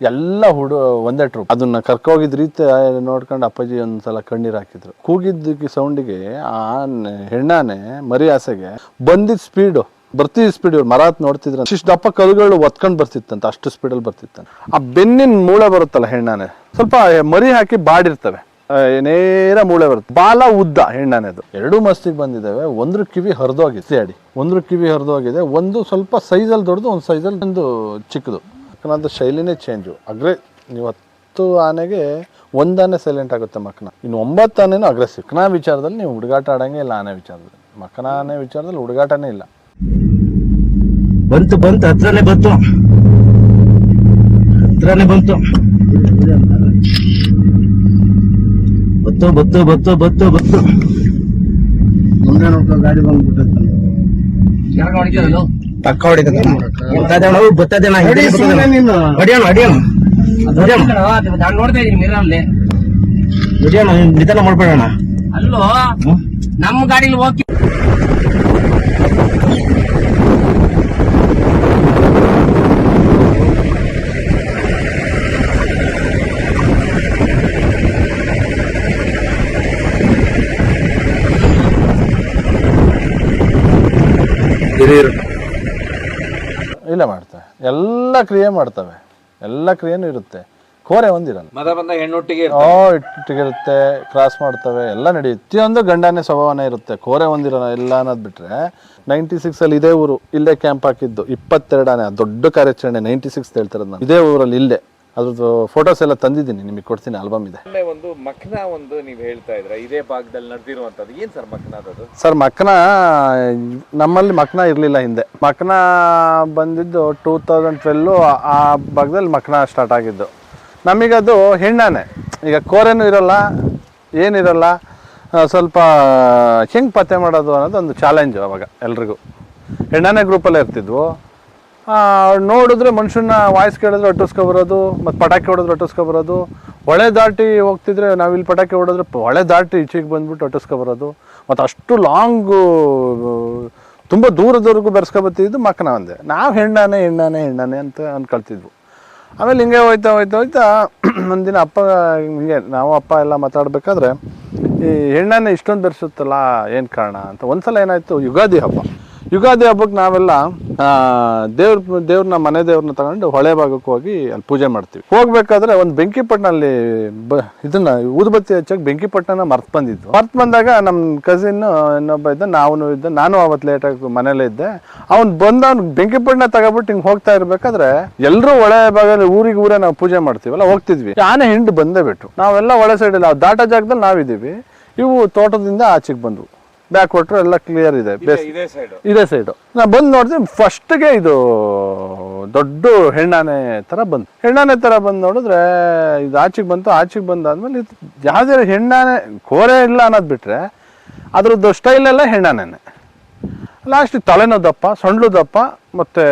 ಎಲ್ಲ ಹುಡು ಒಂದೇ ಟ್ರೂಪ್ ಅದನ್ನ ಕರ್ಕೋಗಿದ್ ರೀತಿ ನೋಡ್ಕೊಂಡು ಅಪ್ಪಾಜಿ ಒಂದ್ಸಲ ಕಣ್ಣೀರು ಹಾಕಿದ್ರು. ಕೂಗಿದ್ದಕ್ಕೆ ಸೌಂಡಿಗೆ ಆ ಹೆಣ್ಣಾನೆ ಮರಿ ಆಸೆಗೆ ಬಂದಿದ್ದ ಸ್ಪೀಡು ಬರ್ತಿ ಸ್ಪೀಡ್ ಇವ್ರು ಮರಾತ್ ನೋಡ್ತಿದ್ರು ಇಷ್ಟು ದಪ್ಪ ಕಲ್ಗಳು ಒತ್ಕೊಂಡ್ ಬರ್ತಿತ್ತಂತ, ಅಷ್ಟು ಸ್ಪೀಡಲ್ಲಿ ಬರ್ತಿತ್ತಂತ. ಆ ಬೆನ್ನಿನ ಮೂಳೆ ಬರುತ್ತಲ್ಲ ಹೆಣ್ಣಾನೆ, ಸ್ವಲ್ಪ ಮರಿ ಹಾಕಿ ಬಾಡಿರ್ತವೆ. ನೇರ ಮೂಳೆ ಬರುತ್ತೆ. ಬಾಲ ಉದ್ದ ಹೆಣ್ಣಾನೆದು ಎರಡು ಮಸ್ತಿಗೆ ಬಂದಿದ್ದಾವೆ ಒಂದ್ರ ಕಿವಿ ಹರಿದೋಗಿದೆ. ಅಡಿ ಒಂದ್ರ ಕಿವಿ ಹರಿದೋಗಿದೆ, ಒಂದು ಸ್ವಲ್ಪ ಸೈಜಲ್ಲಿ ದೊಡ್ಡದು ಒಂದು ಸೈಜಲ್ಲಿ ಒಂದು ಚಿಕ್ಕದು ಯಾಕಂದ್ರೆ ಶೈಲಿನೇ ಚೇಂಜು ಅಗ್ರೆ ನೀವು ಹತ್ತು ಆನೆಗೆ ಒಂದಾನೆ ಸೈಲೆಂಟ್ ಆಗುತ್ತೆ ಮಕ್ಕನ. ಇನ್ನು ಒಂಬತ್ತು ಆನೆನೂ ಅಗ್ರೆಸಿವ್ ಮಕ್ಕನ ವಿಚಾರದಲ್ಲಿ ನೀವು ಹುಡುಗಾಟ ಆಡಂಗೆ ಇಲ್ಲ ಆನೆ ವಿಚಾರದಲ್ಲಿ. ಮಕ್ಕನ ಆನೆ ವಿಚಾರದಲ್ಲಿ ಹುಡುಗಾಟನೇ ಇಲ್ಲ. ಬಂತು ಬಂತು ಹತ್ರನೇ ಬಂತು. ಹತ್ರನೇ ಬಂತು. ಬತ್ತು ಬತ್ತು ಬತ್ತು ಬತ್ತು ಬತ್ತು ಮುಂದೆ ನೋಡ್ಕೊ ಗಾಡಿ ಬಂದ್ಬಿಟ್ಟೈತೆ. ಪಕ್ಕ ಹೊಡಿತದ. ಬರ್ತದೇಣ ಬರ್ತದೇಣ ನೀನು. ಹೊಡಿಯೋಣ ಹೊಡಿಯೋಣ. ಹೊಡಿಯೋಣ. ನೋಡ್ತಾ ಇದೀನಿ ಮಿರಲ್ಲಿ ಹೊಡಿಯೋಣ ನಿಧಾನ ಮಾಡ್ಬೇಡಣ ಅಲ್ಲೋ ನಮ್ಮ ಗಾಡಿಲಿ ಹೋಗಿ ಇಲ್ಲ ಮಾಡ್ತವೆ ಎಲ್ಲ ಕ್ರಿಯೆ ಮಾಡ್ತವೆ. ಎಲ್ಲ ಕ್ರಿಯೆನೂ ಇರುತ್ತೆ. ಕೋರೆ ಒಂದಿರಲ್ಲ. ಮದ ಬಂದ ಹೆಣ್ಣೊಟ್ಟಿಗೆ ಓ ಇಟ್ಟಿಗಿರುತ್ತೆ ಕ್ರಾಸ್ ಮಾಡ್ತವೆ ಎಲ್ಲ ನಡೆಯುತ್ತೆ. ಪ್ರತಿಯೊಂದು ಗಂಡನೇ ಸ್ವಭಾವನೆ ಇರುತ್ತೆ. ಕೋರೆ ಒಂದಿರಲ್ಲ ಎಲ್ಲ ಅನ್ನೋದು ಬಿಟ್ರೆ. ನೈಂಟಿ ಸಿಕ್ಸ್ ಅಲ್ಲಿ ಇದೇ ಊರು ಇಲ್ಲೇ ಕ್ಯಾಂಪ್ ಹಾಕಿದ್ದು ಇಪ್ಪತ್ತೆರಡನೇ ದೊಡ್ಡ ಕಾರ್ಯಾಚರಣೆ ನೈಂಟಿ ಸಿಕ್ಸ್ ಹೇಳ್ತಿರೋದು ನಾನು. ಇದೇ ಊರಲ್ಲಿ ಇಲ್ಲೇ. ಅದ್ರದ್ದು ಫೋಟೋಸ್ ಎಲ್ಲ ತಂದಿದ್ದೀನಿ ನಿಮಗೆ ಕೊಡ್ತೀನಿ ಆಲ್ಬಮ್ ಇದೆ. ಒಂದು ಮಕ್ನ ಒಂದು ನೀವು ಹೇಳ್ತಾ ಇದ್ರ ಇದೇ ಭಾಗದಲ್ಲಿ ನಡೆದಿರುವಂತದ್ದು ಏನ್ ಸರ್ ಮಕ್ನ ಅದು? ಸರ್ ಮಕ್ನ ನಮ್ಮಲ್ಲಿ ಮಕ್ನ ಇರಲಿಲ್ಲ ಹಿಂದೆ. ಮಕ್ನ ಬಂದಿದ್ದು ಟೂ ತೌಸಂಡ್ ಟ್ವೆಲ್ಲು ಆ ಭಾಗದಲ್ಲಿ ಮಕ್ನ ಸ್ಟಾರ್ಟ್ ಆಗಿದ್ದು. ನಮಗದು ಹೆಣ್ಣಾನೆ. ಈಗ ಕೋರೆನೂ ಇರಲ್ಲ ಏನಿರಲ್ಲ ಸ್ವಲ್ಪ ಹೆಂಗೆ ಪತ್ತೆ ಮಾಡೋದು ಅನ್ನೋದು ಒಂದು ಚಾಲೆಂಜು ಅವಾಗ ಎಲ್ರಿಗೂ. ಹೆಣ್ಣಾನೆ ಗ್ರೂಪಲ್ಲೇ ಇರ್ತಿದ್ವು. ನೋಡಿದ್ರೆ ಮನುಷ್ಯನ ವಾಯ್ಸ್ ಕೇಳಿದ್ರೆ ಅಟ್ಟಿಸ್ಕೊಬರೋದು ಮತ್ತು ಪಟಾಕಿ ಹೊಡೆದ್ರೆ ಅಟ್ಟಿಸ್ಕೊಬರೋದು ಹೊಳೆ ದಾಟಿ ಹೋಗ್ತಿದ್ರೆ ನಾವು ಇಲ್ಲಿ ಪಟಾಕಿ ಹೊಡೆದ್ರೆ ಹೊಳೆ ದಾಟಿ ಈಚೆಗೆ ಬಂದ್ಬಿಟ್ಟು ಅಟ್ಟಿಸ್ಕೊಬರೋದು ಮತ್ತು ಅಷ್ಟು ಲಾಂಗು ತುಂಬ ದೂರದವರೆಗೂ ಬೆರೆಸ್ಕೊಬತ್ತಿದ್ದು ಮಕ್ಕನ ಒಂದೇ. ನಾವು ಹೆಣ್ಣಾನೆ ಹೆಣ್ಣಾನೆ ಹೆಣ್ಣಾನೆ ಅಂತ ಅಂದ್ಕೊಳ್ತಿದ್ವು ಆಮೇಲೆ ಹಿಂಗೆ ಹೋಯ್ತಾ ಹೋಯ್ತಾ ಹೋಯ್ತಾ ಒಂದಿನ ಅಪ್ಪ, ಹಿಂಗೆ ನಾವು ಅಪ್ಪ ಎಲ್ಲ ಮಾತಾಡಬೇಕಾದ್ರೆ ಈ ಹೆಣ್ಣನ್ನೇ ಇಷ್ಟೊಂದು ಬೆರೆಸುತ್ತಲ್ಲ, ಏನು ಕಾರಣ ಅಂತ. ಒಂದು ಸಲ ಏನಾಯಿತು, ಯುಗಾದಿ ಹಬ್ಬ. ಯುಗಾದಿ ಹಬ್ಬಕ್ಕೆ ನಾವೆಲ್ಲ ದೇವ್ರ ದೇವ್ರನ್ನ ಮನೆ ದೇವ್ರನ್ನ ತಗೊಂಡು ಹೊಳೆ ಭಾಗಕ್ಕೆ ಹೋಗಿ ಅಲ್ಲಿ ಪೂಜೆ ಮಾಡ್ತೀವಿ. ಹೋಗ್ಬೇಕಾದ್ರೆ ಒಂದು ಬೆಂಕಿಪಟ್ಟಣಲ್ಲಿ ಬ, ಇದನ್ನ, ಊದುಬತ್ತಿ ಹಚ್ಚಕ್ಕೆ ಬೆಂಕಿಪಟ್ಟಣ ಮರ್ತ್ ಬಂದಿದ್ದು. ಮರ್ತ್ ಬಂದಾಗ ನಮ್ಮ ಕಸಿನ್ ಇನ್ನೊಬ್ಬ ಇದ್ದ ನಾವು ಇದ್ದ, ನಾನು ಅವತ್ತು ಲೇಟಾಗಿ ಮನೇಲೇ ಇದ್ದೆ. ಅವ್ನು ಬಂದ, ಅವ್ನು ಬೆಂಕಿಪಟ್ಟಣ ತಗೊಬಿಟ್ಟು ಹಿಂಗೆ ಹೋಗ್ತಾ ಇರ್ಬೇಕಾದ್ರೆ ಎಲ್ಲರೂ ಹೊಳೆ ಭಾಗದಲ್ಲಿ ಊರಿಗೆ ಊರೇ ನಾವು ಪೂಜೆ ಮಾಡ್ತೀವಲ್ಲ, ಹೋಗ್ತಿದ್ವಿ. ಆನೆ ಹಿಂಡು ಬಂದೇ ಬಿಟ್ಟು ನಾವೆಲ್ಲ ಹೊಳೆ ಸೈಡಲ್ಲಿ ದಾಟ ಜಾಗದಲ್ಲಿ ನಾವಿದ್ದೀವಿ. ಇವು ತೋಟದಿಂದ ಆಚೆಗೆ ಬಂದ್ವು. ಬ್ಯಾಕ್ ಕೊಟ್ಟರು ಎಲ್ಲ ಕ್ಲಿಯರ್ ಇದೆ. ಬೇಸ್ ಇದೇ ಸೈಡ್ ಇದೇ ಸೈಡು ನಾ ಬಂದು ನೋಡಿದ್ರೆ ಫಸ್ಟ್ಗೆ ಇದು ದೊಡ್ಡ ಹೆಣ್ಣಾನೆ ಥರ ಬಂದು. ಹೆಣ್ಣಾನೆ ಥರ ಬಂದು ನೋಡಿದ್ರೆ ಇದು ಆಚೆಗೆ ಬಂತು ಆಚೆಗೆ ಬಂದಾದ್ಮೇಲೆ ಇದು ಯಾವುದೇ ಹೆಣ್ಣಾನೆ ಕೋರೆ ಇಲ್ಲ ಅನ್ನೋದು ಬಿಟ್ಟರೆ ಅದ್ರದ್ದು ಸ್ಟೈಲೆಲ್ಲ ಹೆಣ್ಣಾನೆ ಲಾಸ್ಟ್ ತಲೆನೋ ದಪ್ಪ ಸೊಂಡ್ಲು ದಪ್ಪ ಮತ್ತೆ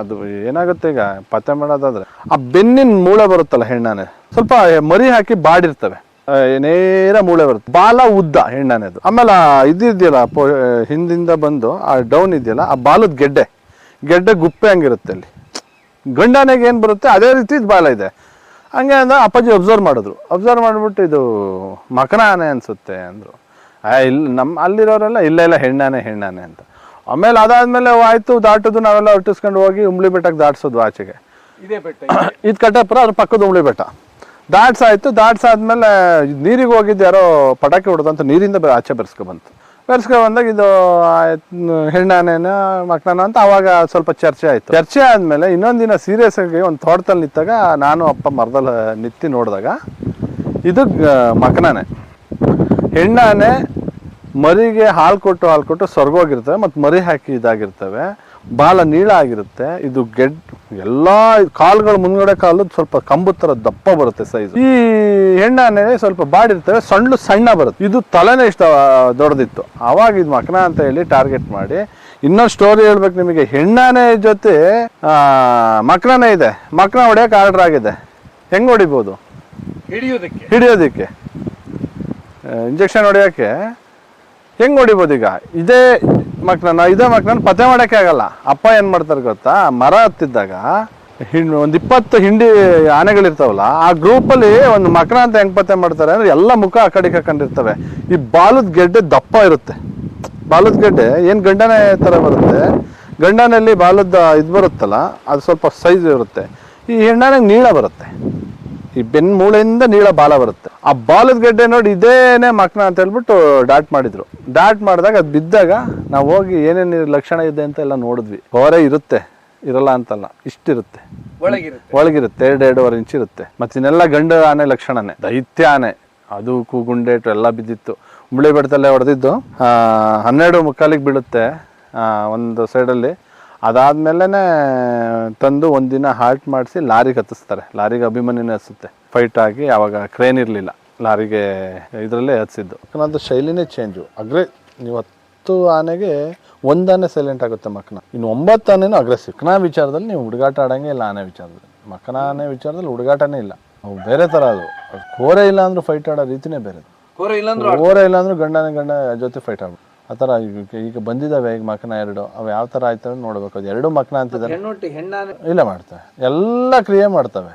ಅದು ಏನಾಗುತ್ತೆ ಈಗ ಪತ್ತೆ ಮಾಡೋದಾದ್ರೆ ಆ ಬೆನ್ನಿನ ಮೂಳೆ ಬರುತ್ತಲ್ಲ ಹೆಣ್ಣಾನೆ. ಸ್ವಲ್ಪ ಮರಿ ಹಾಕಿ ಬಾಡಿರ್ತವೆ. ನೇರ ಮೂಳೆ ಬರುತ್ತೆ. ಬಾಲ ಉದ್ದ ಹೆಣ್ಣನೆದು. ಆಮೇಲೆ ಇದಿದೆಯಲ್ಲ ಇದು ಪೊ- ಹಿಂದಿಂದ ಬಂದು ಆ ಡೌನ್ ಇದೆಯಲ್ಲ ಆ ಬಾಲದ ಗೆಡ್ಡೆ. ಗೆಡ್ಡೆ ಗುಪ್ಪೆ ಹಂಗಿರುತ್ತೆ ಅಲ್ಲಿ. ಗಂಡನೆಗೆ ಏನು ಬರುತ್ತೆ? ಅದೇ ರೀತಿ ಇದು ಬಾಲ ಇದೆ. ಹಂಗೆ ಅಂದ ಅಪ್ಪಾಜಿ ಅಬ್ಸರ್ವ್ ಮಾಡಿದ್ರು. ಅಬ್ಸರ್ವ್ ಮಾಡಿಬಿಟ್ಟು ಇದು ಮಕನ ಆನೆ ಅನಿಸುತ್ತೆ ಅಂದರು. ಇಲ್ಲಿ ನಮ್ಮ ಅಲ್ಲಿರೋರೆಲ್ಲ ಇಲ್ಲ ಇಲ್ಲ ಹೆಣ್ಣಾನೆ ಹೆಣ್ಣಾನೆ ಅಂತ. ಆಮೇಲೆ ಅದಾದ್ಮೇಲೆ ಆಯಿತು ದಾಟೋದು ನಾವೆಲ್ಲ ಹೊಟ್ಟಿಸ್ಕೊಂಡು ಹೋಗಿ ಉಂಬ್ಳಿ ಬೆಟ್ಟಕ್ಕೆ ದಾಟಿಸೋದು ಆಚೆಗೆ. ಇದೇ ಬೆಟ್ಟ ಇದು ಕಟ್ಟಪ್ಪ ಅದ್ರ ಪಕ್ಕದ ಉಂಬ್ಳಿ ಬೆಟ್ಟ. ದಾಟ್ಸಾಯ್ತು ದಾಟ್ಸಾದ್ಮೇಲೆ ನೀರಿಗೆ ಹೋಗಿದ್ದು ಯಾರೋ ಪಟಾಕಿ ಹೊಡೆದಂತ ನೀರಿಂದ ಆಚೆ ಬೆರೆಸ್ಕೊ ಬಂತು. ಬೆರೆಸ್ಕೊ ಬಂದಾಗ ಇದು ಆಯ್ತು, ಹೆಣ್ಣಾನೇನ ಮಕ್ಕಳನ ಅಂತ ಅವಾಗ ಸ್ವಲ್ಪ ಚರ್ಚೆ ಆಯ್ತು. ಚರ್ಚೆ ಆದ್ಮೇಲೆ ದಿನ ಸೀರಿಯಸ್ ಆಗಿ ಒಂದು ತೋಟದಲ್ಲಿ ನಿಂತಾಗ ನಾನು ಅಪ್ಪ ಮರದಲ್ಲಿ ನಿತ್ತಿ ನೋಡಿದಾಗ ಇದು ಮಕನಾನೆ. ಹೆಣ್ಣಾನೆ ಮರಿಗೆ ಹಾಲು ಕೊಟ್ಟು ಹಾಲು ಕೊಟ್ಟು ಸ್ವರ್ಗೋಗಿರ್ತವೆ ಮತ್ತು ಮರಿ ಹಾಕಿ ಇದಾಗಿರ್ತವೆ. ಬಾಲ ನೀಳ ಆಗಿರುತ್ತೆ. ಇದು ಗೆಡ್ ಎಲ್ಲ ಕಾಲುಗಳು ಮುಂದ್ಗಡೆ ಕಾಲು ಸ್ವಲ್ಪ ಕಂಬದ ಥರ ದಪ್ಪ ಬರುತ್ತೆ ಸೈಜ್ ಈ ಹೆಣ್ಣಾನೆ ಸ್ವಲ್ಪ ಬಾಡಿರ್ತವೆ ಸಣ್ಣ ಸಣ್ಣ ಬರುತ್ತೆ. ಇದು ತಲೆನೇ ಇಷ್ಟ ದೊಡ್ಡದಿತ್ತು. ಅವಾಗ ಇದು ಮಕನ ಅಂತ ಹೇಳಿ ಟಾರ್ಗೆಟ್ ಮಾಡಿ. ಇನ್ನೊಂದು ಸ್ಟೋರಿ ಹೇಳ್ಬೇಕು ನಿಮಗೆ. ಹೆಣ್ಣಾನೆ ಜೊತೆ ಆ, ಮಕನನೇ ಇದೆ. ಮಕನ ಹೊಡೆಯಕ್ಕೆ ಆರ್ಡರ್ ಆಗಿದೆ ಹೆಂಗ್ ಹೊಡಿಬೋದು? ಹಿಡಿಯೋದಕ್ಕೆ. ಹಿಡಿಯೋದಕ್ಕೆ ಇಂಜೆಕ್ಷನ್ ಹೊಡೆಯೋಕ್ಕೆ. ಹೆಂಗ್ ಹೊಡಿಬೋದು ಈಗ ಇದೇ ಮಕ್ಳನ್ನ ಇದೇ ಮಕ್ಳನ್ನ ಪತ್ತೆ ಮಾಡೋಕ್ಕೆ ಆಗಲ್ಲ. ಅಪ್ಪ ಏನು ಮಾಡ್ತಾರೆ ಗೊತ್ತಾ? ಮರ ಹತ್ತಿದ್ದಾಗ ಹಿಂಡ್ ಒಂದು ಇಪ್ಪತ್ತು ಹಿಂಡಿ ಆನೆಗಳಿರ್ತಾವಲ್ಲ, ಆ ಗ್ರೂಪಲ್ಲಿ ಒಂದು ಮಕ್ಳ ಅಂತ ಹೆಂಗ್ ಪತ್ತೆ ಮಾಡ್ತಾರೆ ಅಂದ್ರೆ ಎಲ್ಲ ಮುಖ ಆ ಕಡೆ ಹಾಕೊಂಡಿರ್ತವೆ ಈ ಬಾಲದ ಗೆಡ್ಡೆ ದಪ್ಪ ಇರುತ್ತೆ. ಬಾಲದ ಗೆಡ್ಡೆ ಏನು ಗಂಡನ ಥರ ಬರುತ್ತೆ? ಗಂಡನಲ್ಲಿ ಬಾಲದ ಇದು ಬರುತ್ತಲ್ಲ, ಅದು ಸ್ವಲ್ಪ ಸೈಜ್ ಇರುತ್ತೆ. ಈ ಹೆಣ್ಣಾನೆಗೆ ನೀಳ ಬರುತ್ತೆ. ಈ ಬೆನ್ ಮೂಳೆಯಿಂದ ನೀಳ ಬಾಲ ಬರುತ್ತೆ. ಆ ಬಾಲದ ಗಡ್ಡೆ ನೋಡಿ ಇದೇನೆ ಮಕ್ನ ಅಂತ ಹೇಳ್ಬಿಟ್ಟು ಡಾಟ್ ಮಾಡಿದ್ರು. ಡಾಟ್ ಮಾಡಿದಾಗ ಅದು ಬಿದ್ದಾಗ ನಾವು ಹೋಗಿ ಏನೇನು ಲಕ್ಷಣ ಇದೆ ಅಂತ ಎಲ್ಲ ನೋಡಿದ್ವಿ. ಹೊರೆ ಇರುತ್ತೆ ಇರಲ್ಲ ಅಂತಲ್ಲ ಇಷ್ಟಿರುತ್ತೆ. ಒಳಗಿರುತ್ತೆ. ಒಳಗಿರುತ್ತೆ ಎರಡು ಎರಡೂವರೆ ಇಂಚ್ ಇರುತ್ತೆ. ಮತ್ತೆ ಇನ್ನೆಲ್ಲ ಗಂಡು ಆನೆ ಲಕ್ಷಣನೇ ದೈತ್ಯ ಆನೆ ಅದು ಕೂಗುಂಡೇಟು ಎಲ್ಲ ಬಿದ್ದಿತ್ತು. ಹುಬ್ಳಿ ಬೆಟ್ಟದಲ್ಲೇ ಹೊಡೆದಿದ್ದು. ಹನ್ನೆರಡು ಮುಕ್ಕಾಲಿಗೆ ಬೀಳುತ್ತೆ ಆ, ಒಂದು ಸೈಡಲ್ಲಿ ಅದಾದ್ಮೇಲೆ ತಂದು ಒಂದಿನ ಹಾಲ್ಟ್ ಮಾಡಿಸಿ ಲಾರಿಗೆ ಹತ್ತಿಸ್ತಾರೆ. ಲಾರಿಗೆ ಅಭಿಮಾನಿನೇ ಹಚ್ಚುತ್ತೆ. ಫೈಟ್ ಆಗಿ ಅವಾಗ ಕ್ರೇನ್ ಇರಲಿಲ್ಲ. ಲಾರಿಗೆ ಇದರಲ್ಲೇ ಹತ್ಸಿದ್ದು ಅದು ಶೈಲಿನೇ ಚೇಂಜು ಅಗ್ರೆ ನೀವು ಹತ್ತು ಆನೆಗೆ ಒಂದಾನೆ ಆನೆ ಸೈಲೆಂಟ್ ಆಗುತ್ತೆ ಮಕ್ಕನ. ಇನ್ನು ಒಂಬತ್ತು ಆನೆನೂ ಅಗ್ರೆಸಿವ್ ಕನ ವಿಚಾರದಲ್ಲಿ ನೀವು ಹುಡುಗಾಟ ಆಡೋಂಗೆ ಇಲ್ಲ ಆನೆ ವಿಚಾರದಲ್ಲಿ. ಮಕ್ಕನ ಆನೆ ವಿಚಾರದಲ್ಲಿ ಹುಡುಗಾಟನೇ ಇಲ್ಲ. ಅವು ಬೇರೆ ಥರ ಅದು. ಅದು ಕೋರೆ ಇಲ್ಲ ಅಂದ್ರೂ ಫೈಟ್ ಆಡೋ ರೀತಿನೇ ಬೇರೆ ಕೋರೆ ಇಲ್ಲಾಂದ್ರೆ ಕೋರೆ ಇಲ್ಲ ಅಂದ್ರೂ ಗಂಡನ ಗಂಡ ಜೊತೆ ಫೈಟ್ ಆಗ್ಬೇಕು ಆ ಥರ ಈಗ ಈಗ ಬಂದಿದ್ದಾವೆ ಈಗ ಮಕ್ಕನ ಎರಡು. ಅವು ಯಾವ ಥರ ಆಯ್ತು ನೋಡ್ಬೇಕು. ಅದು ಎರಡು ಮಕ್ಕನ ಅಂತಿದ್ದಾರೆ ಹೆಣ್ಣೊಟ್ಟಿ ಇಲ್ಲ ಮಾಡ್ತವೆ ಎಲ್ಲ ಕ್ರಿಯೆ ಮಾಡ್ತವೆ.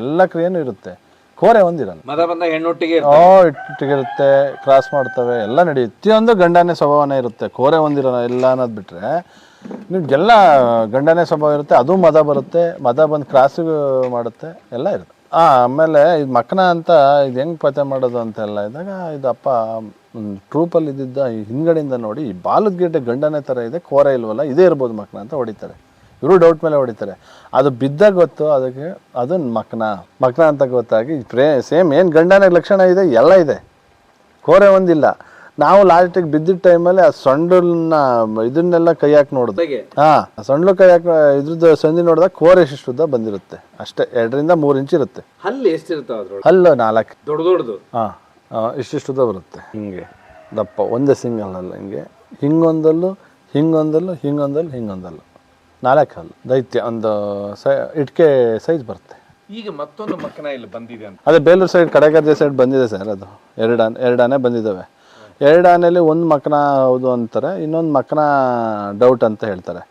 ಎಲ್ಲ ಕ್ರಿಯೆನೂ ಇರುತ್ತೆ. ಕೋರೆ ಒಂದಿರಲ್ಲ. ಮದ ಬಂದ ಹೆಣ್ಣೊಟ್ಟಿಗೆ ಓ ಇಟ್ಟಿಗಿರುತ್ತೆ ಕ್ರಾಸ್ ಮಾಡ್ತವೆ ಎಲ್ಲ ನಡೆಯುತ್ತೆ. ಪ್ರತಿಯೊಂದು ಗಂಡನೇ ಸ್ವಭಾವನೇ ಇರುತ್ತೆ. ಕೋರೆ ಒಂದಿರಲ್ಲ ಇಲ್ಲ ಅನ್ನೋದು ಬಿಟ್ರೆ. ನಿಮ್ಗೆಲ್ಲ ಗಂಡನೇ ಸ್ವಭಾವ ಇರುತ್ತೆ ಅದು ಮದ ಬರುತ್ತೆ. ಮದ ಬಂದು ಕ್ರಾಸ್ ಮಾಡುತ್ತೆ ಎಲ್ಲ ಇರುತ್ತೆ. ಆ ಆಮೇಲೆ ಇದು ಮಕ್ಕನ ಅಂತ ಇದು ಹೆಂಗ್ ಪತ್ತೆ ಮಾಡೋದು ಅಂತೆಲ್ಲ ಇದ್ದಾಗ ಇದು ಅಪ್ಪ ಟ್ರೂಪಲ್ಲಿ ಇದ್ದಿದ್ದ ಈ ಹಿಂದ್ಗಡೆಯಿಂದ ನೋಡಿ ಈ ಬಾಲದ ಗೆಡ್ಡೆ ಗಂಡನೇ ಥರ ಇದೆ ಕೋರೆ ಇಲ್ವಲ್ಲ ಇದೇ ಇರ್ಬೋದು ಮಕ್ಕನ ಅಂತ ಹೊಡಿತಾರೆ. ಇವರು ಡೌಟ್ ಮೇಲೆ ಹೊಡಿತಾರೆ. ಅದು ಬಿದ್ದಾಗ ಗೊತ್ತು ಅದಕ್ಕೆ ಅದು ಮಕ್ನ ಮಕ್ನ ಅಂತ ಗೊತ್ತಾಗಿ ಪ್ರೇ ಸೇಮ್ ಏನು ಗಂಡನ ಲಕ್ಷಣ ಇದೆ ಎಲ್ಲ ಇದೆ. ಕೋರೆ ಒಂದಿಲ್ಲ. ನಾವು ಲಾಸ್ಟಿಗೆ ಬಿದ್ದಿದ್ದ ಟೈಮಲ್ಲಿ ಆ ಸೊಂಡಲ್ನ ಇದನ್ನೆಲ್ಲ ಕೈ ಹಾಕಿ ನೋಡಿದ್ವಿ ಹಾ ಸೊಂಡ್ಲು ಕೈ ಹಾಕಿ ಇದ್ರದ್ದು ಸಂಧಿ ನೋಡಿದಾಗ ಕೋರೆ ಶಿಷ್ಟು ಬಂದಿರುತ್ತೆ. ಅಷ್ಟೇ ಎರಡರಿಂದ ಮೂರು ಇಂಚ್ ಇರುತ್ತೆ. ಹಲ್ಲು ಎಷ್ಟಿರುತ್ತೆ ಹಲ್ಲು ನಾಲ್ಕು. ದೊಡ್ಡ ದೊಡ್ಡದು? ಹಾ. ಇಷ್ಟಿಷ್ಟುದ್ದ ಬರುತ್ತೆ. ಹಿಂಗೆ. ದಪ್ಪ ಒಂದೇ ಸಿಂಗಲ್ ಅಲ್ಲ ಹಿಂಗೆ. ಹಿಂಗೊಂದಲ್ಲು ಹಿಂಗೊಂದಲ್ಲು ಹಿಂಗೊಂದಲ್ಲು ಹಿಂಗೊಂದಲ್ಲು. ನಾಲ್ಕು ಹಲ್ಲು. ದೈತ್ಯ ಒಂದು ಸೈ ಇಟ್ಕೆ ಸೈಜ್ ಬರುತ್ತೆ. ಈಗ ಮತ್ತೊಂದು ಮಕ್ಕನ ಇಲ್ಲಿ ಬಂದಿದೆ ಅಂತ. ಅದೇ ಬೇಲೂರು ಸೈಡ್ ಕಡೆಗದ್ದೆ ಸೈಡ್ ಬಂದಿದೆ ಸರ್ ಅದು. ಎರಡು ಎರಡು ಆನೆ ಬಂದಿದ್ದಾವೆ. ಎರಡು ಆನೆಯಲ್ಲಿ ಒಂದು ಮಕ್ಕನ ಹೌದು ಅಂತಾರೆ ಇನ್ನೊಂದು ಮಕ್ಕನ ಡೌಟ್ ಅಂತ ಹೇಳ್ತಾರೆ.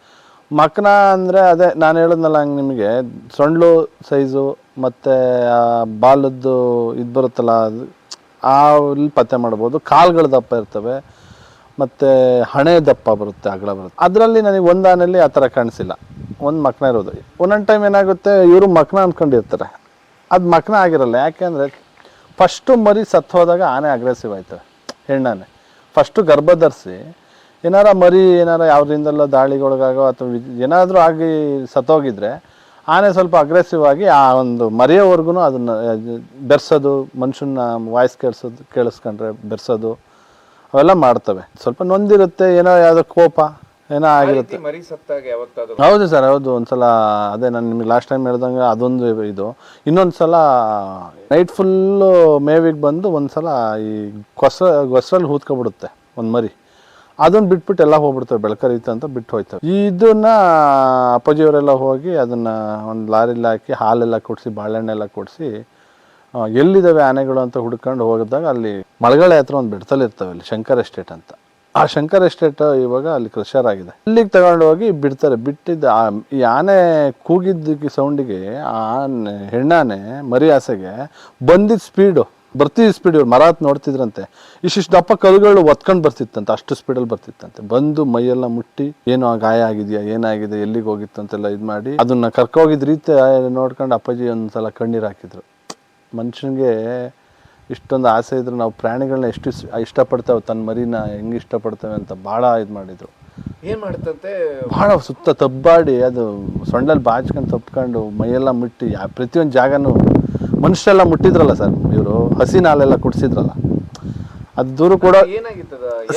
ಮಕ್ಕನ ಅಂದರೆ ಅದೇ ನಾನು ಹೇಳಿದ್ನಲ್ಲ ಹಂಗೆ ನಿಮಗೆ ಸೊಂಡ್ಲು ಸೈಜು ಮತ್ತು ಬಾಲದ್ದು ಇದು ಬರುತ್ತಲ್ಲ ಆ ಪತ್ತೆ ಮಾಡ್ಬೋದು. ಕಾಲ್ಗಳು ದಪ್ಪ ಇರ್ತವೆ. ಮತ್ತು ಹಣೆ ದಪ್ಪ ಬರುತ್ತೆ, ಅಗಲ ಬರುತ್ತೆ. ಅದರಲ್ಲಿ ನನಗೆ ಒಂದು ಆನೆಯಲ್ಲಿ ಆ ಥರ ಕಾಣಿಸಿಲ್ಲ. ಒಂದು ಮಕ್ನ ಇರೋದು. ಒಂದೊಂದು ಟೈಮ್ ಏನಾಗುತ್ತೆ, ಇವರು ಮಕ್ನ ಅಂದ್ಕೊಂಡಿರ್ತಾರೆ ಅದು ಮಕ್ನ ಆಗಿರಲ್ಲ. ಯಾಕೆಂದರೆ ಫಸ್ಟು ಮರಿ ಸತ್ತು ಹೋದಾಗ ಆನೆ ಅಗ್ರೆಸಿವ್ ಆಯ್ತವೆ, ಹೆಣ್ಣಾನೆ. ಫಸ್ಟು ಗರ್ಭ ಧರಿಸಿ ಏನಾರ ಮರಿ ಏನಾರ ಯಾವ್ದ್ರಿಂದಲ್ಲ ದಾಳಿಗೊಳಗಾಗೋ ಅಥವಾ ಏನಾದರೂ ಆಗಿ ಸತ್ತೋಗಿದ್ರೆ ಆನೆ ಸ್ವಲ್ಪ ಅಗ್ರೆಸಿವ್ ಆಗಿ ಆ ಒಂದು ಮರೆಯೋವರೆಗೂ ಅದನ್ನು ಬೆರೆಸೋದು ಮನುಷ್ಯನ ವಾಯ್ಸ್ ಕೇಳಿಸೋದು ಕೇಳಿಸ್ಕೊಂಡ್ರೆ ಬೆರ್ಸೋದು ಅವೆಲ್ಲ ಮಾಡ್ತವೆ. ಸ್ವಲ್ಪ ನೊಂದಿರುತ್ತೆ ಏನೋ ಯಾವುದೋ ಕೋಪ ಏನೋ ಆಗಿರುತ್ತೆ. ಹೌದು ಸರ್ ಹೌದು ಒಂದ್ಸಲ ಅದೇ ನಾನು ನಿಮಗೆ ಲಾಸ್ಟ್ ಟೈಮ್ ಹೇಳ್ದಂಗೆ ಅದೊಂದು ಇದು. ಇನ್ನೊಂದು ಸಲ ನೈಟ್ ಫುಲ್ಲು ಮೇವಿಗೆ ಬಂದು ಒಂದ್ಸಲ ಈ ಕೊಸ ಗೊಸ್ರಲ್ಲಿ ಹೂತ್ಕೊಬಿಡುತ್ತೆ ಒಂದು ಮರಿ. ಅದನ್ನ ಬಿಟ್ಬಿಟ್ಟು ಎಲ್ಲ ಹೋಗ್ಬಿಡ್ತವೆ ಬೆಳಕರಿತ ಅಂತ ಬಿಟ್ಟು ಹೋಯ್ತವೆ. ಇದನ್ನ ಅಪ್ಪಾಜಿಯವರೆಲ್ಲ ಹೋಗಿ ಅದನ್ನ ಒಂದು ಲಾರಿಲಿ ಹಾಕಿ ಹಾಲೆಲ್ಲ ಕೊಡಿಸಿ, ಬಾಳೆಹಣ್ಣೆಲ್ಲ ಕೊಡಿಸಿ ಎಲ್ಲಿದ್ದಾವೆ ಆನೆಗಳು ಅಂತ ಹುಡ್ಕೊಂಡು ಹೋಗಿದಾಗ ಅಲ್ಲಿ ಮಳಗಳೆ ಹತ್ರ ಒಂದು ಬಿಡ್ತಲ್ ಇರ್ತವೆ ಅಲ್ಲಿ, ಶಂಕರ್ ಎಸ್ಟೇಟ್ ಅಂತ. ಆ ಶಂಕರ್ ಎಸ್ಟೇಟ್ ಇವಾಗ ಅಲ್ಲಿ ಕ್ರಷರ್ ಆಗಿದೆ. ಅಲ್ಲಿಗೆ ತಗೊಂಡು ಹೋಗಿ ಬಿಡ್ತಾರೆ, ಬಿಟ್ಟಿದ್ದ ಈ ಆನೆ ಕೂಗಿದ್ದಕ್ಕೆ ಸೌಂಡಿಗೆ ಆ ಹೆಣ್ಣಾನೆ ಮರಿ ಆಸೆಗೆ ಬಂದಿದ್ದ ಸ್ಪೀಡು ಬರ್ತಿದ್ದ ಸ್ಪೀಡ್ ಇವ್ರು ಮರ ಹತ್ತ್ ನೋಡ್ತಿದ್ರಂತೆ ಇಷ್ಟಿಷ್ಟು ದಪ್ಪ ಕಲ್ಗಳು ಒತ್ಕೊಂಡು ಬರ್ತಿತ್ತಂತೆ ಅಷ್ಟು ಸ್ಪೀಡಲ್ಲಿ ಬರ್ತಿತ್ತಂತೆ. ಬಂದು ಮೈಯೆಲ್ಲ ಮುಟ್ಟಿ ಏನೋ ಗಾಯ ಆಗಿದೆಯಾ ಏನಾಗಿದೆ ಎಲ್ಲಿಗೆ ಹೋಗಿತ್ತು ಅಂತೆಲ್ಲ ಇದು ಮಾಡಿ ಅದನ್ನ ಕರ್ಕೋಗಿದ್ ರೀತಿ ನೋಡ್ಕೊಂಡು ಅಪ್ಪಾಜಿ ಒಂದ್ಸಲ ಕಣ್ಣೀರು ಹಾಕಿದ್ರು. ಮನುಷ್ಯನಿಗೆ ಇಷ್ಟೊಂದು ಆಸೆ ಇದ್ರು ನಾವು ಪ್ರಾಣಿಗಳನ್ನ ಎಷ್ಟು ಇಷ್ಟಪಡ್ತೇವೆ ತನ್ನ ಮರಿನ ಹೆಂಗೆ ಇಷ್ಟಪಡ್ತೇವೆ ಅಂತ ಭಾಳ ಇದು ಮಾಡಿದ್ರು. ಏನ್ ಮಾಡ್ತಂತೆ? ಭಾಳ ಸುತ್ತ ತಬ್ಬಾಡಿ ಅದು ಸೊಂಡಲ್ಲಿ ಬಾಚ್ಕೊಂಡು ತಪ್ಕೊಂಡು ಮೈಯೆಲ್ಲ ಮುಟ್ಟಿ ಆ ಪ್ರತಿಯೊಂದು ಜಾಗನೂ ಮನುಷ್ಯರೆಲ್ಲ ಮುಟ್ಟಿದ್ರಲ್ಲ ಸರ್ ಇವರು ಹಸಿನ ಹಾಲೆಲ್ಲ ಕುಡಿಸಿದ್ರಲ್ಲ. ಅದು ದೂರು ಕೂಡ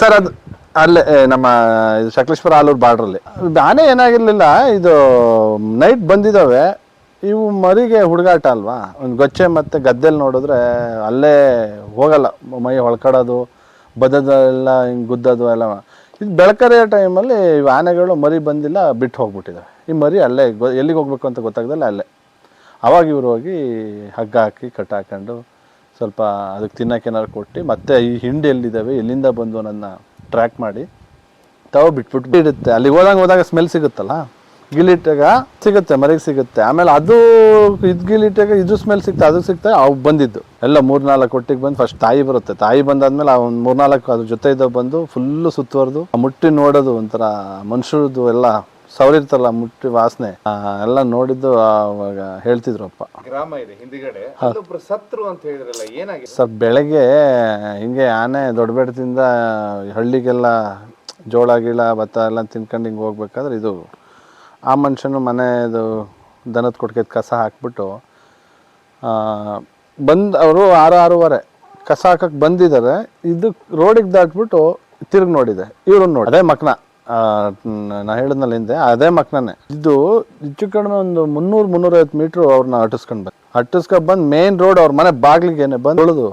ಸರ್ ಅದು ಅಲ್ಲೇ ನಮ್ಮ ಇದು ಸಕಲೇಶ್ವರ ಆಲೂರು ಬಾರ್ಡ್ರಲ್ಲಿ. ಆನೆ ಏನಾಗಿರ್ಲಿಲ್ಲ ಇದು ನೈಟ್ ಬಂದಿದ್ದಾವೆ ಇವು ಮರಿಗೆ ಹುಡುಗಾಟ ಅಲ್ವಾ? ಒಂದು ಗೊಚ್ಚೆ ಮತ್ತು ಗದ್ದೆಲಿ ನೋಡಿದ್ರೆ ಅಲ್ಲೇ ಹೋಗಲ್ಲ ಮೈ ಹೊಳ್ಕಡೋದು ಬದದೆಲ್ಲ ಹಿಂಗೆ ಗುದ್ದೋದು ಎಲ್ಲ ಇದು ಬೆಳಕರೆಯ ಟೈಮಲ್ಲಿ ಇವು ಆನೆಗಳು ಮರಿ ಬಂದಿಲ್ಲ ಬಿಟ್ಟು ಹೋಗ್ಬಿಟ್ಟಿದ್ದಾವೆ ಈ ಮರಿ ಅಲ್ಲೇ ಎಲ್ಲಿಗೆ ಹೋಗ್ಬೇಕು ಅಂತ ಗೊತ್ತಾಗ್ದಲ್ಲ ಅಲ್ಲೇ. ಅವಾಗ ಇವರು ಹೋಗಿ ಹಗ್ಗ ಹಾಕಿ ಕಟ್ ಹಾಕೊಂಡು ಸ್ವಲ್ಪ ಅದಕ್ಕೆ ತಿನ್ನೋಕೆ ಏನಾದ್ರು ಕೊಟ್ಟು ಮತ್ತೆ ಈ ಹಿಂಡಿ ಎಲ್ಲಿದ್ದಾವೆ, ಎಲ್ಲಿಂದ ಬಂದು ನನ್ನ ಟ್ರ್ಯಾಕ್ ಮಾಡಿ ತಾವು ಬಿಟ್ಬಿಟ್ಟು ಇಡುತ್ತೆ ಅಲ್ಲಿಗೆ ಹೋದಾಗ ಹೋದಾಗ ಸ್ಮೆಲ್ ಸಿಗುತ್ತಲ್ಲ? ಗಿಲಿಟಾಗ ಸಿಗುತ್ತೆ, ಮರಿಗೆ ಸಿಗುತ್ತೆ. ಆಮೇಲೆ ಅದು ಇದು ಗಿಲಿಟಾಗ ಇದು ಸ್ಮೆಲ್ ಸಿಗ್ತಾ ಅದು ಸಿಗ್ತಾ ಅವು ಬಂದಿದ್ದು. ಎಲ್ಲ ಮೂರ್ನಾಲ್ಕು ಕೊಟ್ಟಿಗೆ ಬಂದು ಫಸ್ಟ್ ತಾಯಿ ಬರುತ್ತೆ. ತಾಯಿ ಬಂದಾದ್ಮೇಲೆ ಆ ಒಂದು ಮೂರ್ನಾಲ್ಕು ಅದ್ರ ಜೊತೆ ಇದ್ದ ಬಂದು ಫುಲ್ಲು ಸುತ್ತುವರೆದು. ಮುಟ್ಟಿ ನೋಡೋದು ಒಂಥರ ಮನುಷ್ಯರದ್ದು ಎಲ್ಲ ಸವರಿರ್ತಲ್ಲ ಮುಟ್ಟಿ ವಾಸನೆ. ಎಲ್ಲ ನೋಡಿದ್ದು ಅವಾಗ ಹೇಳ್ತಿದ್ರು ಅಪ್ಪ ಗ್ರಾಮ ಇದೆ ಹಿಂದಿಗಡೆ. ಅಲ್ಲೊಬ್ರು ಸತ್ರು ಅಂತ ಹೇಳಿದ್ರಲ್ಲ ಏನಾಗಿದೆ? ಸರ್ ಬೆಳಗ್ಗೆ ಹಿಂಗೆ ಆನೆ ದೊಡ್ಡಬೆಟ್ಟದಿಂದ ಹಳ್ಳಿಗೆಲ್ಲ ಜೋಳ ಗೀಳ ಭತ್ತ ಎಲ್ಲ ತಿನ್ಕೊಂಡು ಹಿಂಗೆ ಹೋಗ್ಬೇಕಾದ್ರೆ ಇದು ಆ ಮನುಷ್ಯನು ಮನೆದು ದನದ ಕೊಟ್ಟಿಗೆ ಕಸ ಹಾಕ್ಬಿಟ್ಟು ಬಂದು ಅವರು ಆರು ಆರೂವರೆ ಕಸ ಹಾಕಕ್ಕೆ ಬಂದಿದ್ದಾರೆ. ಇದು ರೋಡಿಗೆ ದಾಟ್ಬಿಟ್ಟು ತಿರುಗಿ ನೋಡಿದೆ. ಇವ್ರನ್ನ ನೋಡಿ. ಅದೇ ಮಕ್ನ. ನ- ಹೇಳಿದ್ನಲ್ಲ ಹಿಂದೆ ಅದೇ ಮಕ್ಕನೇ ಇದು ಹೆಚ್ಚು ಕಡಿಮೆ ಒಂದು ಮುನ್ನೂರು ಮುನ್ನೂರೈವತ್ತು ಮೀಟ್ರು ಅವ್ರನ್ನ ಅಟ್ಟಿಸ್ಕೊಂಡು ಬಂದು. ಅಟ್ಟಿಸ್ಕೊಂಡು ಬಂದು ಮೇನ್ ರೋಡ್ ಅವ್ರ ಮನೆ ಬಾಗಿಲಿಗೇನೆ ಬಂದು ಉಳಿದು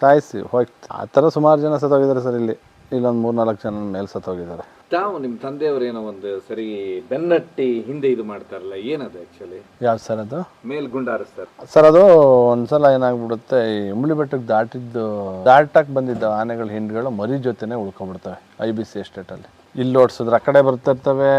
ಸಾಯಿಸಿ ಹೋಯ್ತು. ಆ ಥರ ಸುಮಾರು ಜನ ಸತ್ತೋಗಿದ್ದಾರೆ ಸರ್ ಇಲ್ಲಿ. ಇಲ್ಲೊಂದು ಮೂರ್ನಾಲ್ಕು ಜನ ಮೇಲೆ ಸತ್ತೋಗಿದ್ದಾರೆ. ತಾವು ನಿಮ್ ತಂದೆಯವ್ರೇನೋ ಒಂದು ಸರಿ ಬೆನ್ನಟ್ಟಿ ಹಿಂದೆ ಇದು ಮಾಡ್ತಾರಲ್ಲ ಏನದು ಆಕ್ಚುಲಿ ಯಾವ್ದು ಸರ್ ಅದು? ಮೇಲ್ ಗುಂಡಾರಿಸ್ತಾರೆ ಸರ್. ಅದು ಒಂದ್ಸಲ ಏನಾಗ್ಬಿಡುತ್ತೆ ಈ ಉಂಬಳಿ ಬೆಟ್ಟಕ್ಕೆ ದಾಟಿದ್ದು ದಾಟಕ್ಕೆ ಬಂದಿದ್ದ ಆನೆಗಳ ಹಿಂಡ್ಗಳು ಮರಿ ಜೊತೆನೆ ಉಳ್ಕೊಂಡ್ಬಿಡ್ತವೆ ಐ ಬಿ ಸಿ ಎಸ್ಟೇಟಲ್ಲಿ ಇಲ್ಲಿ ಓಡಿಸಿದ್ರೆ ಆ ಕಡೆ ಬರ್ತಿರ್ತವೆ,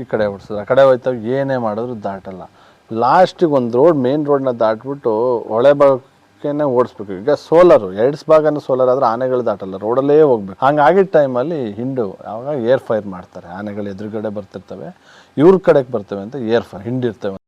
ಈ ಕಡೆ ಓಡಿಸಿದ್ರೆ ಆ ಕಡೆ ಹೋಯ್ತವೆ, ಏನೇ ಮಾಡಿದ್ರು ದಾಟಲ್ಲ. ಲಾಸ್ಟಿಗೆ ಒಂದು ರೋಡ್ ಮೇನ್ ರೋಡ್ನ ದಾಟ್ಬಿಟ್ಟು ಹೊಳೆ ಭಾಗಕ್ಕೇನೆ ಓಡಿಸ್ಬೇಕು. ಈಗ ಸೋಲಾರು ಎರಡ್ಸ್ ಭಾಗನ ಸೋಲರ್ ಆದರೆ ಆನೆಗಳು ದಾಟಲ್ಲ ರೋಡಲ್ಲೇ ಹೋಗ್ಬೇಕು. ಹಂಗಾಗಿದ್ದ ಟೈಮಲ್ಲಿ ಹಿಂಡು ಆವಾಗ ಏರ್ ಫೈರ್ ಮಾಡ್ತಾರೆ. ಆನೆಗಳು ಎದುರುಗಡೆ ಬರ್ತಿರ್ತವೆ, ಇವ್ರ ಕಡೆಗೆ ಬರ್ತವೆ ಅಂತ ಏರ್ ಫೈರ್ ಹಿಂಡಿರ್ತವೆ.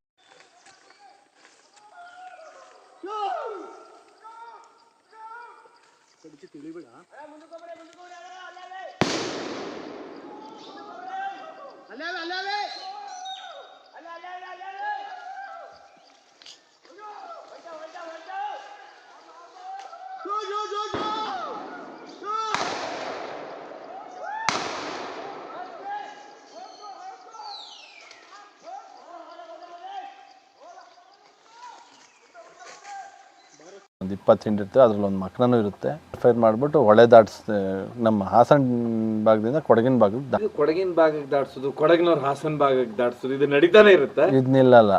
ಒಂದು ಇಪ್ಪತ್ತು ಹಿಂಡು ಅದರಲ್ಲಿ ಅದ್ರಲ್ಲಿ ಒಂದು ಮಕ್ನೂ ಇರುತ್ತೆ. ಫೈರ್ ಮಾಡಿಬಿಟ್ಟು ಹೊಳೆ ದಾಟ್ಸ್ ನಮ್ಮ ಹಾಸನ ಭಾಗದಿಂದ ಕೊಡಗಿನ ಭಾಗ ಇದು ಕೊಡಗಿನ ಭಾಗಕ್ಕೆ ದಾಟ್ಸೋದು ಕೊಡಗಿನವ್ರ ಹಾಸನ ಭಾಗಕ್ಕೆ ದಾಟ್ಸೋದು ಇದು ನಡೀತಾನೆ ಇರುತ್ತೆ? ಇದು ನಿಲ್ಲಲ್ಲ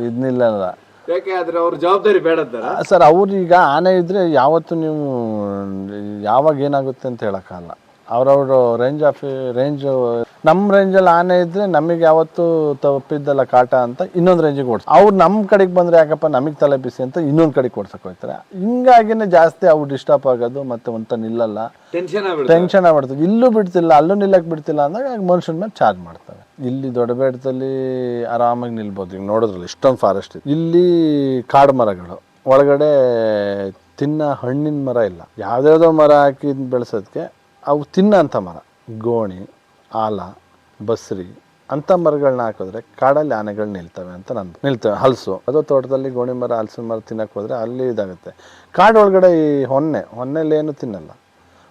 ಇದು ನಿಲ್ಲಲ್ಲ ಯಾಕೆ ಆದ್ರೆ ಅವ್ರ ಜವಾಬ್ದಾರಿ ಬೇಡ ಸರ್ ಅವ್ರು ಈಗ ಆನೆ ಇದ್ರೆ ಯಾವತ್ತು ನೀವು ಯಾವಾಗ ಏನಾಗುತ್ತೆ ಅಂತ ಹೇಳಕಾಗಲ್ಲ ಅವ್ರವ್ರ ರೇಂಜ್ ಆಫ್ ರೇಂಜ್ ನಮ್ಮ ರೇಂಜಲ್ಲಿ ಆನೆ ಇದ್ರೆ ನಮಗೆ ಯಾವತ್ತು ತಪ್ಪಿದ್ದಲ್ಲ ಕಾಟ ಅಂತ ಇನ್ನೊಂದು ರೇಂಜಿಗೆ ಓಡಿಸ್ ಅವ್ರು ನಮ್ಮ ಕಡೆಗೆ ಬಂದರೆ ಯಾಕಪ್ಪ ನಮಗೆ ತಲೆ ಬಿಸಿ ಅಂತ ಇನ್ನೊಂದು ಕಡೆಗೆ ಓಡ್ಸಕ್ ಹೋಗ್ತಾರೆ ಹಿಂಗಾಗಿನೇ ಜಾಸ್ತಿ ಅವ್ರು ಡಿಸ್ಟರ್ಬ್ ಆಗೋದು ಮತ್ತೆ ಒಂತ ನಿಲ್ಲಲ್ಲ. ಟೆನ್ಷನ್ ಟೆನ್ಷನ್ ಆಗ್ಬಿಡ್ತದೆ ಇಲ್ಲೂ ಬಿಡ್ತಿಲ್ಲ ಅಲ್ಲೂ ನಿಲ್ಲಕ್ಕೆ ಬಿಡ್ತಿಲ್ಲ ಅಂದಾಗ ಮನುಷ್ಯನ ಮೇಲೆ ಚಾರ್ಜ್ ಮಾಡ್ತಾರೆ. ಇಲ್ಲಿ ದೊಡ್ಡಬೇಟದಲ್ಲಿ ಆರಾಮಾಗಿ ನಿಲ್ಬೋದು. ಈಗ ನೋಡಿದ್ರಲ್ಲ ಇಷ್ಟೊಂದು ಫಾರೆಸ್ಟ್ ಇದೆ. ಇಲ್ಲಿ ಕಾಡು ಮರಗಳು. ಒಳಗಡೆ ತಿನ್ನ ಹಣ್ಣಿನ ಮರ ಇಲ್ಲ. ಯಾವುದ್ಯಾವುದೋ ಮರ ಹಾಕಿ ಬೆಳೆಸೋದಕ್ಕೆ ಅವು ತಿನ್ನೋಂಥ ಮರ. ಗೋಣಿ ಆಲ, ಬಸ್ರಿ ಅಂಥ ಮರಗಳನ್ನ ಹಾಕಿದ್ರೆ ಕಾಡಲ್ಲಿ ಆನೆಗಳು ನಿಲ್ತವೆ ಅಂತ ನಾನು ನಿಲ್ತವೆ, ಹಲಸು. ಅದು ತೋಟದಲ್ಲಿ ಗೋಣಿ ಮರ, ಹಲಸಿನ ಮರ ತಿನ್ನಕ್ಕೆ ಹೋದರೆ ಅಲ್ಲಿ ಇದಾಗುತ್ತೆ. ಕಾಡೊಳಗಡೆ ಈ ಹೊನ್ನೆ ಹೊನ್ನೆಲ್ಲಿ ಏನು ತಿನ್ನಲ್ಲ.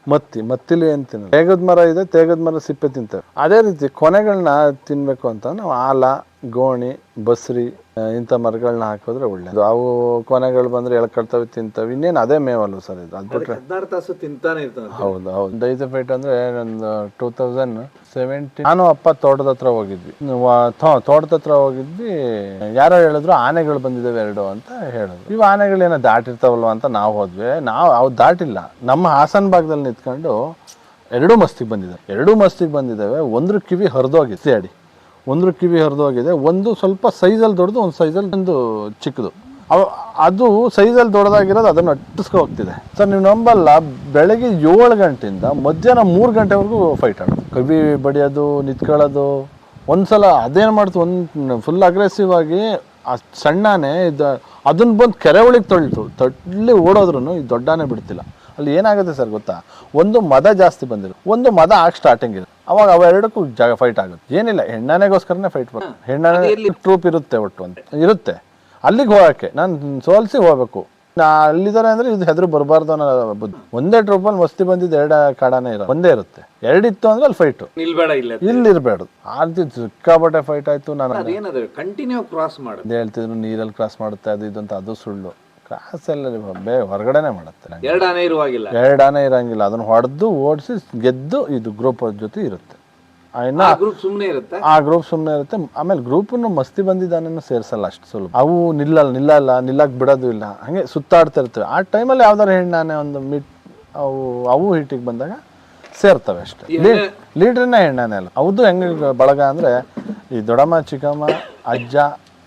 ಮತ್ತಿ, ಮತ್ತಿಲಿ ಏನು ತಿನ್ನಲ್ಲ. ತೇಗದ ಮರ ಇದೆ, ತೇಗದ ಮರ ಸಿಪ್ಪೆ ತಿಂತವೆ. ಅದೇ ರೀತಿ ಕೊನೆಗಳನ್ನ ತಿನ್ನಬೇಕು ಅಂತ ನಾವು ಆಲ ಗೋಣಿ ಬಸ್ರಿ ಇಂಥ ಮರಗಳನ್ನ ಹಾಕಿದ್ರೆ ಒಳ್ಳೇದು. ಅವು ಕೊನೆಗಳು ಬಂದ್ರೆ ಎಳ್ಕಡ್ತವೆ ತಿಂತವೆ ಇನ್ನೇನು ಅದೇ ಮೇವಲ್ಲ ಸರ್ ಇದು. ಅದು ಬಿಟ್ಟರೆ ಹದಿನಾರು ತಾಸು ತಿಂತಾನೆ ಇರ್ತಾನೆ ಹೌದು ಹೌದು. ದೈತ ಫೈಟ್ ಅಂದ್ರೆ ಒಂದು ಟೂ ತೌಸಂಡ್ ಸೆವೆಂಟಿ ನಾನು ಅಪ್ಪ ತೋಟದ ಹತ್ರ ಹೋಗಿದ್ವಿ. ತೋಟದ ಹತ್ರ ಹೋಗಿದ್ವಿ. ಯಾರೋ ಹೇಳಿದ್ರು ಆನೆಗಳು ಬಂದಿದ್ದಾವೆ ಎರಡು ಅಂತ ಹೇಳಿದ್ರು. ಇವು ಆನೆಗಳೇನೋ ದಾಟಿರ್ತಾವಲ್ವ ಅಂತ ನಾವು ಹೋದ್ವಿ. ನಾವು ಅವು ದಾಟಿಲ್ಲ. ನಮ್ಮ ಹಾಸನ ಭಾಗದಲ್ಲಿ ನಿಂತ್ಕೊಂಡು ಎರಡೂ ಮಸ್ತಿಗೆ ಬಂದಿದ್ದಾವೆ ಎರಡೂ ಮಸ್ತಿಗೆ ಬಂದಿದ್ದಾವೆ ಒಂದ್ರ ಕಿವಿ ಹರಿದೋಗಿತ್ತು. ಸೇಡಿ ಒಂದ್ರ ಕಿವಿ ಹರಿದೋಗಿದೆ ಒಂದು ಸ್ವಲ್ಪ ಸೈಜಲ್ಲಿ ದೊಡ್ಡದು, ಒಂದು ಸೈಜಲ್ಲಿ ಒಂದು ಚಿಕ್ಕದು. ಅದು ಸೈಜಲ್ಲಿ ದೊಡ್ಡದಾಗಿರೋದು ಅದನ್ನು ಅಟ್ಟಿಸ್ಕೊ ಹೋಗ್ತಿದೆ. ಸರ್, ನೀವು ನಂಬಲ್ಲ, ಬೆಳಗ್ಗೆ ಏಳು ಗಂಟೆಯಿಂದ ಮಧ್ಯಾಹ್ನ ಮೂರು ಗಂಟೆವರೆಗೂ ಫೈಟ್ ಆಡೋದು. ಕವಿ ಬಡಿಯೋದು, ನಿಂತ್ಕೊಳ್ಳೋದು, ಒಂದ್ಸಲ ಅದೇನು ಮಾಡ್ತು, ಒಂದು ಫುಲ್ ಅಗ್ರೆಸಿವ್ ಆಗಿ ಆ ಸಣ್ಣಾನೆ ಇದು ಅದನ್ನ ಬಂದು ಕೆರೆ ಒಳಗೆ ತಳ್ಳಿತು ತಳ್ಳಿ ಓಡೋದ್ರೂ ಈ ದೊಡ್ಡಾನೆ ಬಿಡ್ತಿಲ್ಲ. ಅಲ್ಲಿ ಏನಾಗುತ್ತೆ ಸರ್ ಗೊತ್ತಾ? ಒಂದು ಮದ ಜಾಸ್ತಿ ಬಂದಿದೆ. ಒಂದು ಮದ ಆಗಿ ಸ್ಟಾರ್ಟಿಂಗ್ ಇದೆ. ಅವಾಗ ಅವೆರಡಕ್ಕೂ ಜಾಗ ಫೈಟ್ ಆಗುತ್ತೆ. ಏನಿಲ್ಲ ಹೆಣ್ಣನೆಗೋಸ್ಕರನೇ ಫೈಟ್ ಬರ್ತದೆ ಹೆಣ್ಣಾನೆ ಟ್ರೂಪ್ ಇರುತ್ತೆ ಒಟ್ಟು ಅಂತ. ಇರುತ್ತೆ. ಅಲ್ಲಿಗೆ ಹೋಗಕ್ಕೆ ನಾನು ಸೋಲ್ಸಿ ಹೋಗ್ಬೇಕು. ನಾ ಅಲ್ಲಿದ್ದಾರೆ ಅಂದ್ರೆ ಇದು ಹೆದರು ಬರಬಾರ್ದು ಅನ್ನೋ ಬುದ್ಧಿ. ಒಂದೇ ಟ್ರೂಪಲ್ಲಿ ಮಸ್ತಿ ಬಂದಿದ್ದು ಎರಡು ಕಾಡಾನೇ ಇರೋ ಒಂದೇ ಇರುತ್ತೆ. ಎರಡಿತ್ತು ಅಂದ್ರೆ ಅಲ್ಲಿ ಫೈಟು ನಿಲ್ಬೇಡ ಇಲ್ಲ ಇಲ್ಲಿ ಇರಬೇಡ ಆರ್ತಿ ಸಿಕ್ಕಾಪಟ್ಟೆ ಫೈಟ್ ಆಯ್ತು ನಾನು ಕಂಟಿನ್ಯೂ ಕ್ರಾಸ್ ಮಾಡಿದ್ರು ಹೇಳ್ತಿದ್ರು ನೀರಲ್ಲಿ ಕ್ರಾಸ್ ಮಾಡುತ್ತೆ ಅದು ಇದು ಅಂತ ಅದು ಸುಳ್ಳು. ಕ್ರಾಸ್ ಎಲ್ಲ ಬೇ ಹೊರಗಡೆನೆ ಮಾಡುತ್ತೆ ನಂಗೆ. ಎರಡು ಆನೆ ಇರುವಾಗಿಲ್ಲ. ಎರಡು ಆನೆ ಇರಂಗಿಲ್ಲ. ಅದನ್ನ ಹೊಡೆದು ಓಡಿಸಿ ಗೆದ್ದು ಇದು ಗ್ರೂಪ್ ಜೊತೆ ಇರುತ್ತೆ. ಆ, ಗ್ರೂಪ್ ಸುಮ್ನೆ ಇರುತ್ತೆ? ಆ ಗ್ರೂಪ್ ಸುಮ್ಮನೆ ಇರುತ್ತೆ. ಆಮೇಲೆ ಗ್ರೂಪನ್ನು ಮಸ್ತಿ ಬಂದಿದ್ದಾನೆ ಸೇರಿಸಲ್ಲ ಅಷ್ಟು ಸುಲಭ. ಅವು ನಿಲ್ಲಲ್ಲ ನಿಲ್ಲಲ್ಲ ನಿಲ್ಲಕ್ ಬಿಡೋದು ಇಲ್ಲ. ಹಂಗೆ ಸುತ್ತಾಡ್ತಾ ಇರ್ತವೆ. ಆ ಟೈಮಲ್ಲಿ ಯಾವ್ದಾರು ಹೆಣ್ಣಾನೆ ಒಂದು ಮಿಟ್ ಅವು ಅವು ಹಿಟ್ಟಿಗೆ ಬಂದಾಗ ಸೇರ್ತವೆ ಅಷ್ಟೇ. ಲೀಡ್ರನ್ನ ಹೆಣ್ಣಾನೆ ಅಲ್ಲ. ಹೌದು ಹೆಂಗೆ ಬಳಗ ಅಂದ್ರೆ ಈ ದೊಡಮ್ಮ ಚಿಕ್ಕಮ್ಮ ಅಜ್ಜ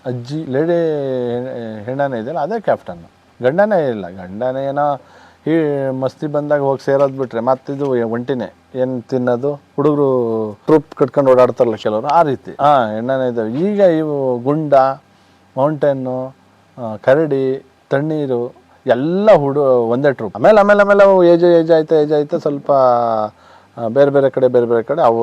ಅಜ್ಜಿ, ಲೇಡಿ ಹೆಣ್ಣನೇ ಇದೆಯಲ್ಲ, ಅದೇ ಕ್ಯಾಪ್ಟನ್ ಗಂಡನೇ ಇಲ್ಲ. ಗಂಡನೇ ಏನೋ ಈ ಮಸ್ತಿ ಬಂದಾಗ ಹೋಗಿ ಸೇರೋದು ಬಿಟ್ರೆ ಮತ್ತಿದು ಒಂಟಿನೇ. ಏನು ತಿನ್ನೋದು? ಹುಡುಗರು ಟ್ರೂಪ್ ಕಟ್ಕೊಂಡು ಓಡಾಡ್ತಾರಲ್ಲ ಕೆಲವರು, ಆ ರೀತಿ. ಹಾಂ, ಹೆಣ್ಣನೇ ಇದ್ದಾವೆ ಈಗ ಇವು ಗುಂಡ ಮೌಂಟೇನು ಕರಡಿ, ತಣ್ಣೀರು, ಎಲ್ಲ ಹುಡು, ಒಂದೇ ಟ್ರೂಪ್ ಆಮೇಲೆ ಆಮೇಲೆ ಆಮೇಲೆ ಏಜ್ ಏಜ್ ಆಯ್ತಾ, ಏಜ್ ಸ್ವಲ್ಪ ಬೇರೆ ಬೇರೆ ಕಡೆ, ಬೇರೆ ಬೇರೆ ಕಡೆ ಅವು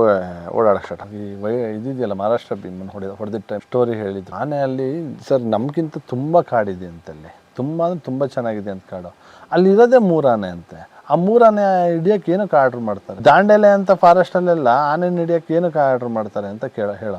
ಓಡಾಡಕ್ಕೆ ಸ್ಟಾರ್ಟ್ ಈ ವೈ, ಇದಿದೆಯಲ್ಲ, ಮಹಾರಾಷ್ಟ್ರ ಭೀಮನ್ ಹೊಡೆದ ಹೊಡೆದಿಟ್ಟ ಸ್ಟೋರಿ ಹೇಳಿದ್ರು. ಆನೆ ಅಲ್ಲಿ ಸರ್ ನಮಗಿಂತ ತುಂಬ ಕಾಡಿದೆ ಅಂತಲ್ಲಿ ತುಂಬ ಅಂದ್ರೆ ತುಂಬ ಚೆನ್ನಾಗಿದೆ ಅಂತ ಕಾಡು. ಅಲ್ಲಿ ಇರೋದೇ ಮೂರು ಆನೆ ಅಂತೆ. ಆ ಮೂರು ಆನೆ ಹಿಡಿಯೋಕೆ ಏನಕ್ಕೆ ಆರ್ಡ್ರ್ ಮಾಡ್ತಾರೆ? ದಾಂಡೆಲೆ ಅಂತ ಫಾರೆಸ್ಟಲ್ಲೆಲ್ಲ ಆನೆ ಹಿಡಿಯೋಕೆ ಏನಕ್ಕೆ ಆರ್ಡ್ರ್ ಮಾಡ್ತಾರೆ ಅಂತ ಕೇಳ ಹೇಳೋ